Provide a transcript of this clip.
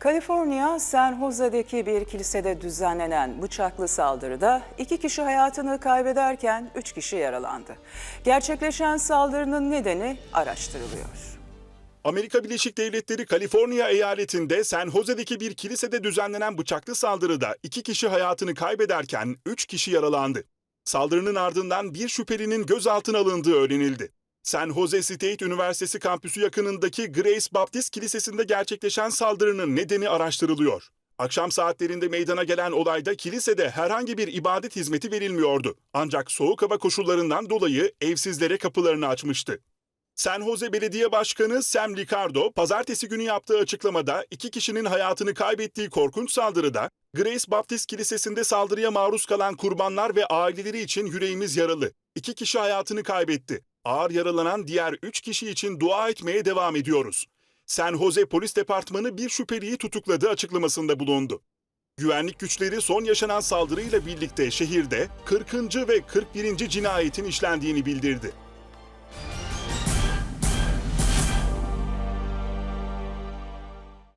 Kaliforniya, San Jose'deki bir kilisede düzenlenen bıçaklı saldırıda iki kişi hayatını kaybederken üç kişi yaralandı. Gerçekleşen saldırının nedeni araştırılıyor. Amerika Birleşik Devletleri Kaliforniya eyaletinde San Jose'deki bir kilisede düzenlenen bıçaklı saldırıda iki kişi hayatını kaybederken üç kişi yaralandı. Saldırının ardından bir şüphelinin gözaltına alındığı öğrenildi. San Jose State Üniversitesi kampüsü yakınındaki Grace Baptist Kilisesi'nde gerçekleşen saldırının nedeni araştırılıyor. Akşam saatlerinde meydana gelen olayda kilisede herhangi bir ibadet hizmeti verilmiyordu. Ancak soğuk hava koşullarından dolayı evsizlere kapılarını açmıştı. San Jose Belediye Başkanı Sam Ricardo, pazartesi günü yaptığı açıklamada iki kişinin hayatını kaybettiği korkunç saldırıda Grace Baptist Kilisesi'nde saldırıya maruz kalan kurbanlar ve aileleri için yüreğimiz yaralı. İki kişi hayatını kaybetti. Ağır yaralanan diğer üç kişi için dua etmeye devam ediyoruz. San Jose Polis Departmanı bir şüpheliyi tutukladı açıklamasında bulundu. Güvenlik güçleri son yaşanan saldırıyla birlikte şehirde 40. ve 41. cinayetin işlendiğini bildirdi.